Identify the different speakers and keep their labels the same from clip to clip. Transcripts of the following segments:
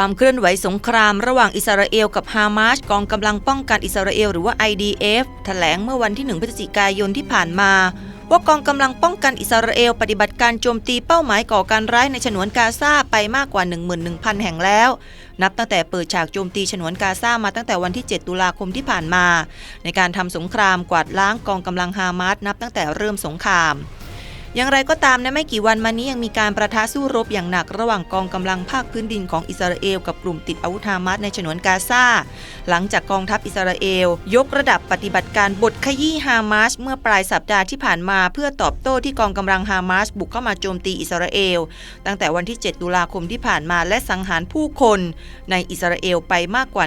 Speaker 1: ความเคลื่อนไหวสงครามระหว่างอิสราเอลกับฮามาสกองกำลังป้องกันอิสราเอลหรือว่า IDF แถลงเมื่อวันที่ 1 พฤศจิกายนที่ผ่านมา ว่ากองกำลังป้องกันอิสราเอลปฏิบัติการโจมตีเป้าหมายก่อการร้ายในฉนวนกาซาไปมากกว่า 11,000 แห่งแล้ว นับตั้งแต่เปิดฉากโจมตีฉนวนกาซามาตั้งแต่วันที่ 7 ตุลาคมที่ผ่านมา ในการทำสงครามกวาดล้างกองกำลังฮามาสนับตั้งแต่เริ่มสงคราม อย่างไรก็ตามในไม่กี่วันมานี้ยังมีการประทะสู้รบอย่างหนักระหว่างกองกำลังภาคพื้นดินของอิสราเอลกับกลุ่มติดอาวุธฮามาสในฉนวนกาซาหลังจากกองทัพอิสราเอล ยกระดับปฏิบัติการบทขยี้ฮามาสเมื่อปลายสัปดาห์ที่ผ่านมา เพื่อตอบโต้ที่กองกำลังฮามาสบุกเข้ามาโจมตีอิสราเอล ตั้งแต่วันที่ 7 ตุลาคมที่ผ่านมาและสังหารผู้คน ในอิสราเอลไปมากกว่า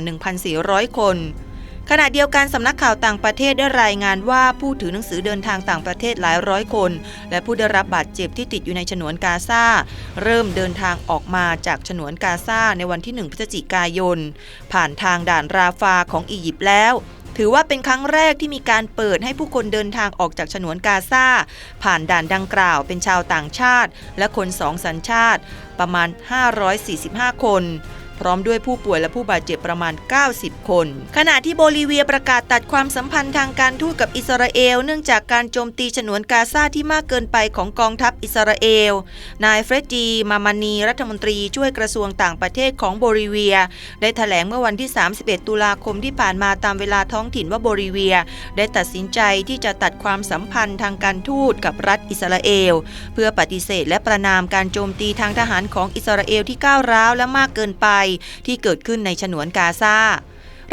Speaker 1: 1,400 คน ขณะเดียวกันสำนักข่าวต่างประเทศได้รายงานว่าผู้ถือหนังสือเดินทางต่างประเทศหลายร้อยคน และผู้ได้รับบาดเจ็บที่ติดอยู่ในฉนวนกาซาเริ่มเดินทางออกมาจากฉนวนกาซาในวันที่ 1 พฤศจิกายน ผ่านทางด่านราฟาของอียิปต์แล้ว ถือว่าเป็นครั้งแรกที่มีการเปิดให้ผู้คนเดินทางออกจากฉนวนกาซาผ่านด่านดังกล่าวเป็นชาวต่างชาติ และคนสองสัญชาติ ประมาณ 545 คน พร้อมด้วยผู้ป่วยและผู้บาดเจ็บประมาณ 90 คน ขณะที่โบลิเวียประกาศตัดความสัมพันธ์ทางการทูตกับอิสราเอล เนื่องจากการโจมตีฉนวนกาซาที่มากเกินไปของกองทัพอิสราเอล นายเฟรดดี มามานี รัฐมนตรีช่วยกระทรวงต่างประเทศของโบลิเวีย ได้แถลงเมื่อวันที่ 31 ตุลาคมที่ผ่านมาตามเวลาท้องถิ่นว่าโบลิเวีย ได้ตัดสินใจที่จะตัดความสัมพันธ์ทางการทูตกับรัฐอิสราเอล เพื่อปฏิเสธและประนามการโจมตีทางทหารของอิสราเอลที่ก้าวร้าวและมากเกินไปที่เกิดขึ้นในฉนวนกาซา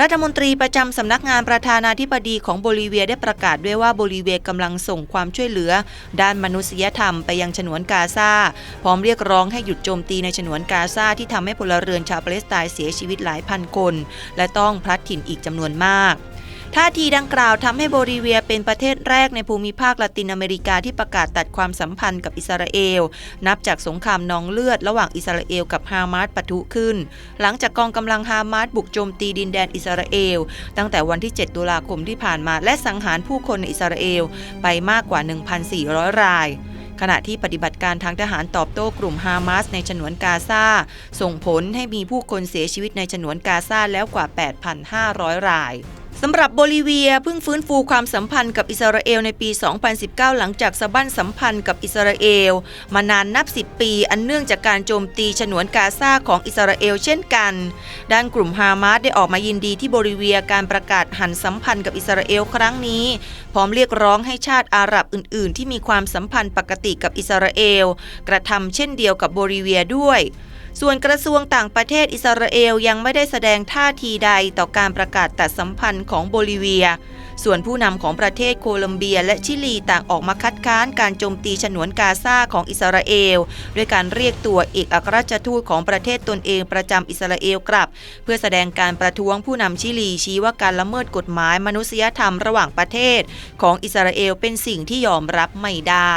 Speaker 1: รัฐมนตรีประจำสำนักงานประธานาธิบดีของโบลิเวียได้ประกาศด้วยว่าโบลิเวียกำลังส่งความช่วยเหลือ ด้านมนุษยธรรมไปยังฉนวนกาซาพร้อมเรียกร้องให้หยุดโจมตีในฉนวนกาซาที่ทำให้พลเรือนชาวปาเลสไตน์เสียชีวิตหลายพันคน และต้องพลัดถิ่นอีกจำนวนมาก ท่าทีดังกล่าวทำให้โบลิเวียเป็นประเทศแรกในภูมิภาคละตินอเมริกาที่ประกาศตัดความสัมพันธ์กับอิสราเอล นับจากสงครามนองเลือดระหว่างอิสราเอลกับฮามาสปะทุขึ้น หลังจากกองกำลังฮามาสบุกโจมตีดินแดนอิสราเอล ตั้งแต่วันที่ 7 ตุลาคมที่ผ่านมาและสังหารผู้คนในอิสราเอลไปมากกว่า 1,400 รายขณะที่ปฏิบัติการทางทหารตอบโต้กลุ่มฮามาสในฉนวนกาซาส่งผลให้มีผู้คนเสียชีวิตในฉนวนกาซาแล้วกว่า 8,500 ราย สำหรับโบลิเวียเพิ่งฟื้นฟูความสัมพันธ์กับอิสราเอลในปี 2019 หลังจากสะบั้นสัมพันธ์กับอิสราเอล มานานนับ 10 ปี อันเนื่องจากการโจมตีฉนวนกาซาของอิสราเอลเช่นกัน ด้านกลุ่มฮามาสได้ออกมายินดีที่โบลิเวียการประกาศหันสัมพันธ์กับอิสราเอลครั้งนี้ พร้อมเรียกร้องให้ชาติอาหรับอื่น ๆ ที่มีความสัมพันธ์ปกติกับอิสราเอล กระทำเช่นเดียวกับโบลิเวียด้วย ส่วนกระทรวงต่างประเทศอิสราเอลยังไม่ได้แสดงท่าทีใดต่อการประกาศตัดสัมพันธ์ของโบลิเวีย ส่วนผู้นำของประเทศโคลอมเบียและชิลีต่างออกมาคัดค้านการโจมตีฉนวนกาซาของอิสราเอล ด้วยการเรียกตัวเอกอัครราชทูตของประเทศตนเองประจำอิสราเอลกลับ เพื่อแสดงการประท้วงผู้นำชิลีชี้ว่าการละเมิดกฎหมายมนุษยธรรมระหว่างประเทศ ของอิสราเอลเป็นสิ่งที่ยอมรับไม่ได้